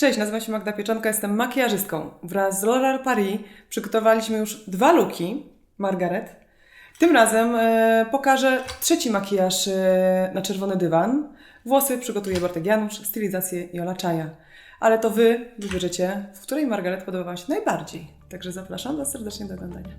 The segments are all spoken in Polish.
Cześć, nazywam się Magda Pieczonka, jestem makijażystką. Wraz z L'Oréal Paris przygotowaliśmy już dwa looki Margaret. Tym razem e, pokażę trzeci makijaż e, na czerwony dywan. Włosy przygotuje Bartek Janusz, stylizację Jola Czaja. Ale to Wy wybierzecie, w której Margaret podoba Wam się najbardziej. Także zapraszam Was serdecznie do oglądania.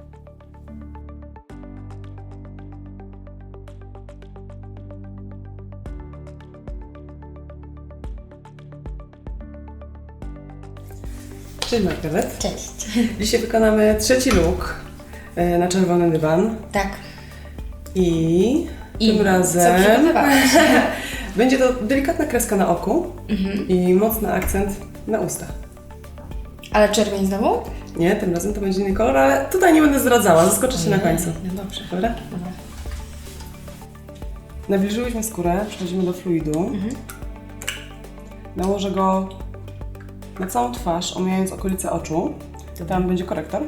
Cześć Margaret. Cześć. Dzisiaj wykonamy trzeci look e, na czerwony dywan. Tak. I, I tym razem będzie to delikatna kreska na oku Mhm. i mocny akcent na ustach. Ale czerwień znowu? Nie, tym razem to będzie inny kolor, ale tutaj nie będę zdradzała, zaskoczę się na końcu. No dobrze. Dobra? Dobra. Nawilżyłyśmy skórę, przechodzimy do fluidu. Mhm. Nałożę go na całą twarz, omijając okolice oczu. Tam będzie korektor.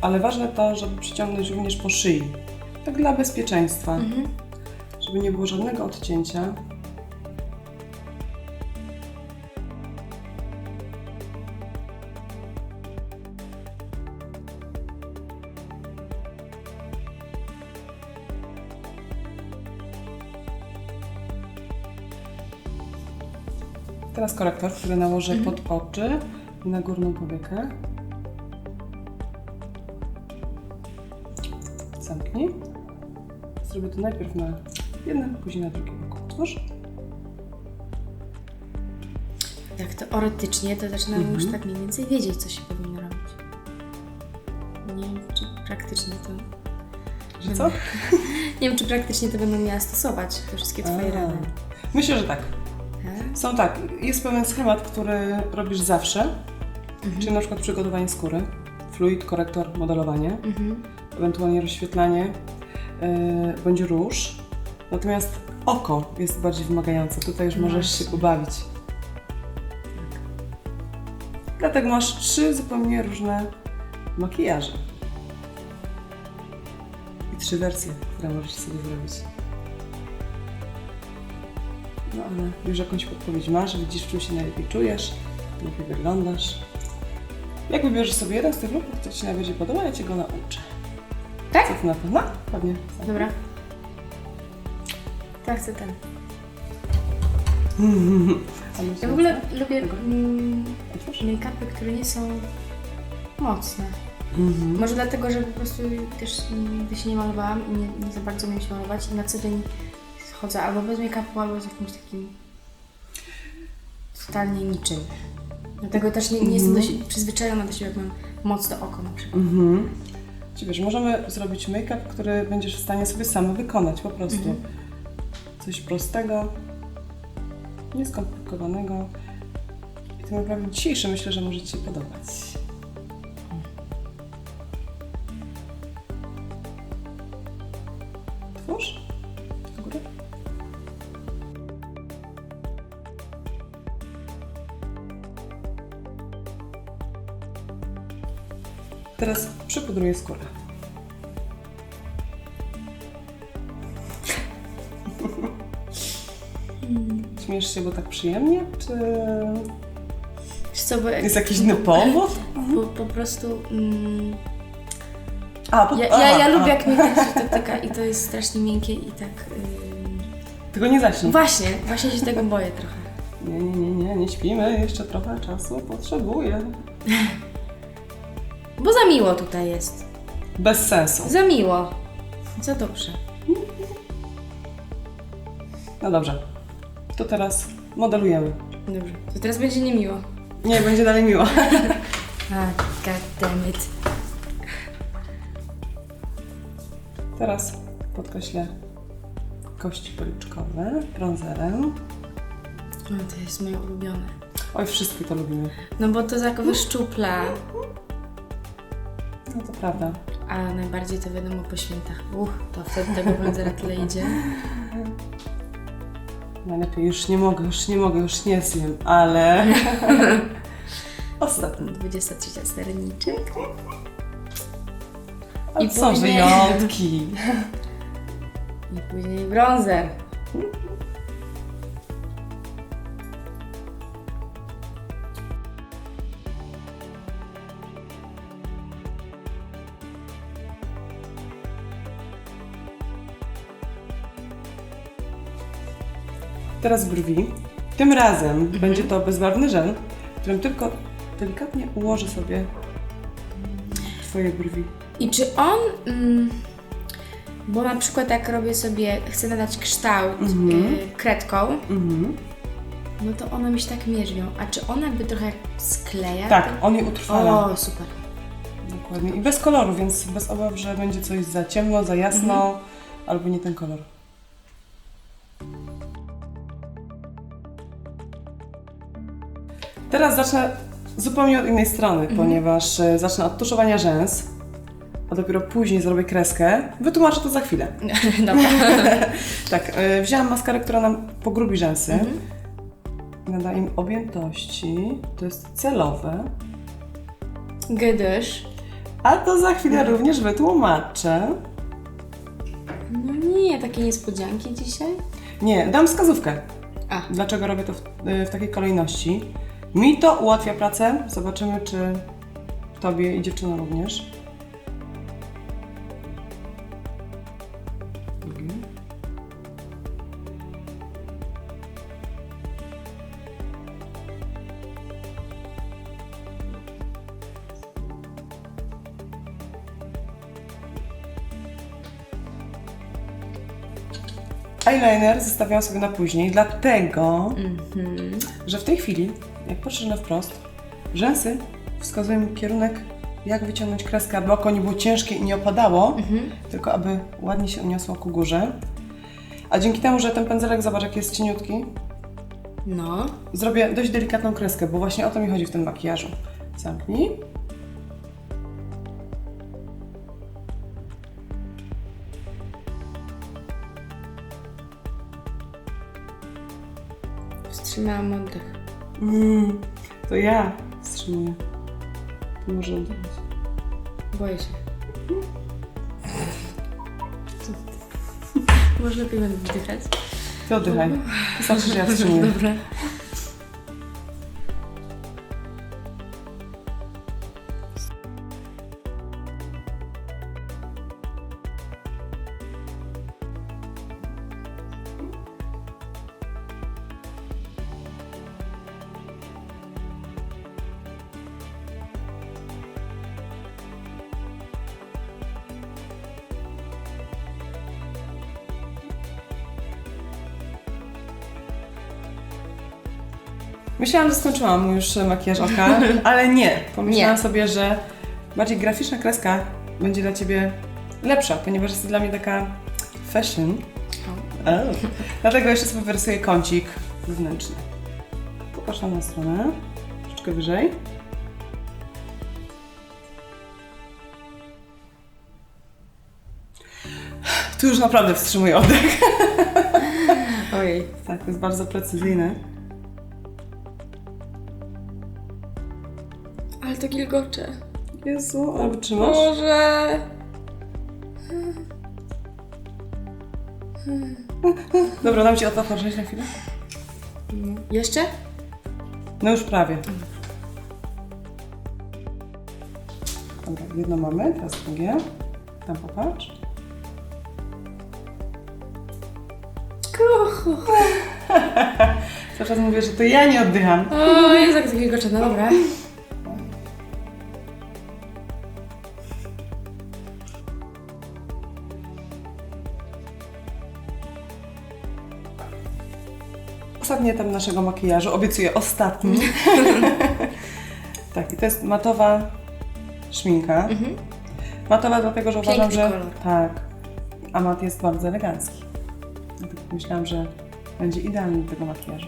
Ale ważne to, żeby przyciągnąć również po szyi. Tak dla bezpieczeństwa. Mhm. Żeby nie było żadnego odcięcia. Teraz korektor, który nałożę pod oczy i na górną powiekę. Zamknij. Zrobię to najpierw na jednym, później na drugim oku. Otwórz. Jak teoretycznie, to zaczynam Mhm. już tak mniej więcej wiedzieć, co się powinno robić. Nie wiem, czy praktycznie to... Że co? Nie wiem, czy praktycznie to będę miała stosować, te wszystkie Twoje A. rady. Myślę, że tak. Tak? Są tak, jest pewien schemat, który robisz zawsze, Mhm. czyli na przykład przygotowanie skóry, fluid, korektor, modelowanie, Mhm. ewentualnie rozświetlanie, yy, bądź róż. Natomiast oko jest bardziej wymagające, tutaj już możesz się pobawić. Dlatego masz trzy zupełnie różne makijaże. I trzy wersje, które możesz sobie zrobić. No ale już jakąś podpowiedź masz, widzisz, w czym się najlepiej czujesz, lepiej wyglądasz. Jak wybierzesz sobie jeden z tych looków, który Ci się najbardziej podoba, ja Cię go nauczę. Tak? Co Ty na to? No, pewnie. Dobra. Tak, chcę ten. Ja w ogóle lubię mm, Otwórz. make-upy, które nie są mocne. Mhm. Może dlatego, że po prostu też nigdy się nie malowałam i nie, nie za bardzo umiem się malować i na co dzień chodzę albo bez make-upu, albo z jakimś takim totalnie niczym. Dlatego też nie, nie jestem do siebie, przyzwyczajona do siebie, jak mam mocne oko na przykład. Mhm. Czyli wiesz, możemy zrobić make-up, który będziesz w stanie sobie sama wykonać po prostu. Mhm. Coś prostego, nieskomplikowanego. I tak naprawdę dzisiejsze myślę, że może Ci się podobać. Śmiesz się, bo tak przyjemnie? Czy Wiesz co, bo jak, jest jakiś inny powód? po, po prostu... Mm, A, po, ja, aha, ja, ja aha. lubię jak mnie tak się dotyka i to jest strasznie miękkie i tak... Tylko nie zaśnij. Właśnie, właśnie się tego boję trochę. Nie, nie, nie, nie, nie śpimy. Jeszcze trochę czasu potrzebuję. Bo za miło tutaj jest. Bez sensu. Za miło. Za dobrze. No dobrze. To teraz modelujemy. Dobrze. To teraz będzie niemiło. Nie, będzie dalej miło. A, god damn it. Teraz podkreślę kości policzkowe bronzerem. No to jest moje ulubione. Oj, wszystkie to lubimy. No bo to tak wyszczupla. No to prawda. A najbardziej to wiadomo po świętach. Uch, to wtedy tego bronzera tyle idzie. Najlepiej już nie mogę, już nie mogę, już nie zjem, ale... Ostatni. 23 sterniczek. Ale I są później- wyjątki. I później bronzer. Teraz brwi. Tym razem będzie to bezbarwny żel, którym tylko delikatnie ułożę sobie Twoje brwi. I czy on. Mm, bo na przykład jak robię sobie, chcę nadać kształt Mhm. y, kredką, Mhm. no to one mi się tak mierzwią. A czy on jakby trochę skleja? Tak, on je utrwala. O, super. Dokładnie. I bez koloru, więc bez obaw, że będzie coś za ciemno, za jasno, albo nie ten kolor. Teraz zacznę zupełnie od innej strony, ponieważ e, zacznę od tuszowania rzęs, a dopiero później zrobię kreskę. Wytłumaczę to za chwilę. Dobra. Tak, e, wzięłam maskarę, która nam pogrubi rzęsy. Nada im objętości. To jest celowe. Gydysz. A to za chwilę również wytłumaczę. No nie, takie niespodzianki dzisiaj. Nie, dam wskazówkę. A. Dlaczego robię to w, y, w takiej kolejności? Mi to ułatwia pracę. Zobaczymy, czy Tobie i dziewczynom również. Eyeliner zostawiam sobie na później, dlatego, że w tej chwili, jak na wprost, rzęsy wskazują mi kierunek, jak wyciągnąć kreskę, aby oko nie było ciężkie i nie opadało, tylko aby ładnie się uniosło ku górze. A dzięki temu, że ten pędzelek, zobacz, jak jest cieniutki, No. zrobię dość delikatną kreskę, bo właśnie o to mi chodzi w tym makijażu. Zamknij. Wstrzymałam oddech. Mm, to ja wstrzymuję. To może oddychać. Boję się. Może lepiej będę wdychać. Ty oddychaj. Wystarczy, że ja wstrzymuję. Dobra. Myślałam, że skończyłam już makijaż oka, ale nie. Pomyślałam Nie. sobie, że bardziej graficzna kreska będzie dla Ciebie lepsza, ponieważ jest to dla mnie taka fashion. Oh. Dlatego jeszcze sobie wyrysuję kącik wewnętrzny. Popatrz tam na stronę, troszeczkę wyżej. Tu już naprawdę wstrzymuję oddech. Ojej. Tak, to jest bardzo precyzyjne. To gilgocze. Jezu, ale wytrzymasz? Boże. Dobra, dam Ci odpocząć na chwilę. Jeszcze? No już prawie. Dobra, jedno mamy, teraz drugie. Tam popatrz. Kuchu. Cały czas mówię, że to ja nie oddycham. O, jest to gilgocze, no dobra. Ostatni etap naszego makijażu, obiecuję ostatni. tak, i to jest matowa szminka. Matowa dlatego, że uważam, Piękny że... kolor. Tak, a mat jest bardzo elegancki. Dlatego myślałam, że będzie idealny do tego makijażu.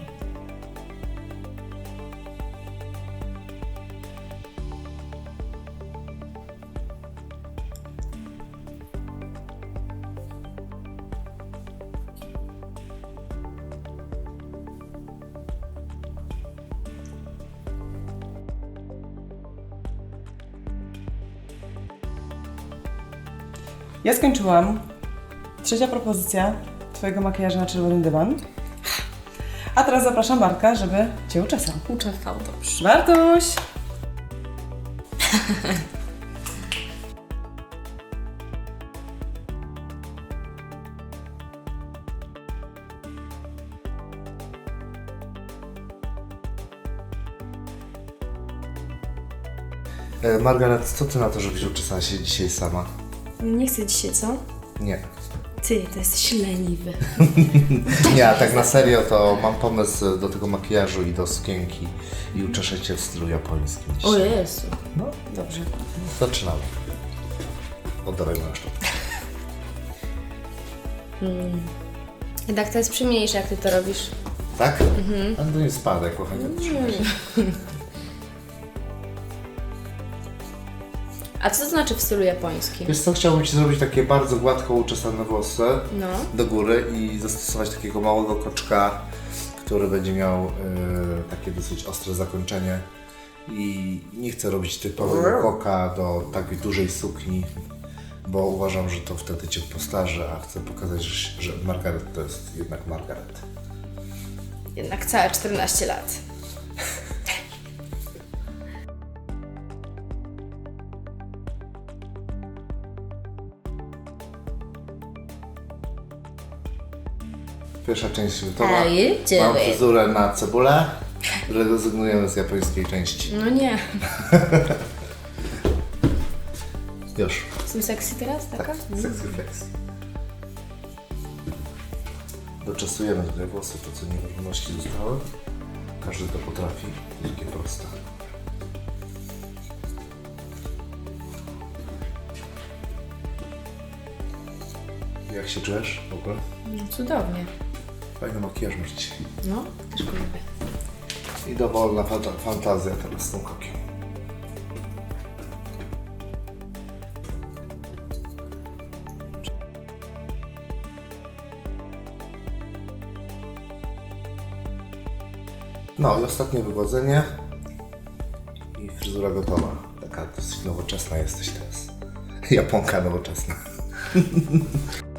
Ja skończyłam. Trzecia propozycja Twojego makijażu na czerwony dywan. A teraz zapraszam Bartka, żeby Cię uczesał. Uczesał, dobrze. Bartuś! E, Margaret, co ty na to, żebyś uczesała się dzisiaj sama? Nie chcę dzisiaj, co? Nie. Ty, to jesteś leniwy. Nie, a tak na serio to mam pomysł do tego makijażu i do sukienki i uczeszę cię w stylu japońskim dzisiaj. O Jezu. No, Dobrze. zaczynamy. Oddawaj moją szczotkę. Jednak to jest przyjemniejsze, jak ty to robisz. Tak? Mhm. Ale to nie spadek, kochanie. A co to znaczy w stylu japońskim? Wiesz co, chciałbym Ci zrobić takie bardzo gładko uczesane włosy No. do góry i zastosować takiego małego koczka, który będzie miał e, takie dosyć ostre zakończenie. I nie chcę robić typowego koka do tak dużej sukni, bo uważam, że to wtedy Cię postarzy, a chcę pokazać, że, że Margaret to jest jednak Margaret. Jednak całe 14 lat. Pierwsza część gotowa. How you Mam fryzurę na cebulę. Rezygnujemy z japońskiej części. No nie. Już. Jestem sexy teraz, taka? Tak, sexy flex. Doczesujemy tutaj włosy, to co nieważności zostały. Każdy to potrafi, wielkie proste. Jak się czujesz w ogóle? No cudownie. Fajny makijaż masz dzisiaj. No, też go lubię. I dowolna fanta- fantazja teraz z tym kokiem. No i ostatnie wygłodzenie. I fryzura gotowa. Taka dosyć nowoczesna jesteś teraz. Japonka nowoczesna.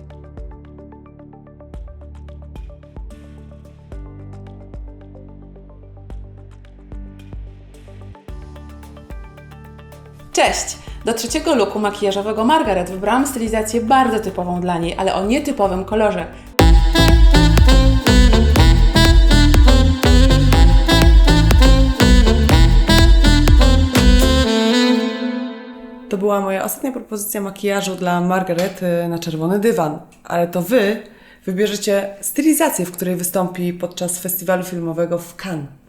Cześć! Do trzeciego looku makijażowego Margaret wybrałam stylizację bardzo typową dla niej, ale o nietypowym kolorze. To była moja ostatnia propozycja makijażu dla Margaret y, na czerwony dywan. Ale to Wy wybierzecie stylizację, w której wystąpi podczas festiwalu filmowego w Cannes.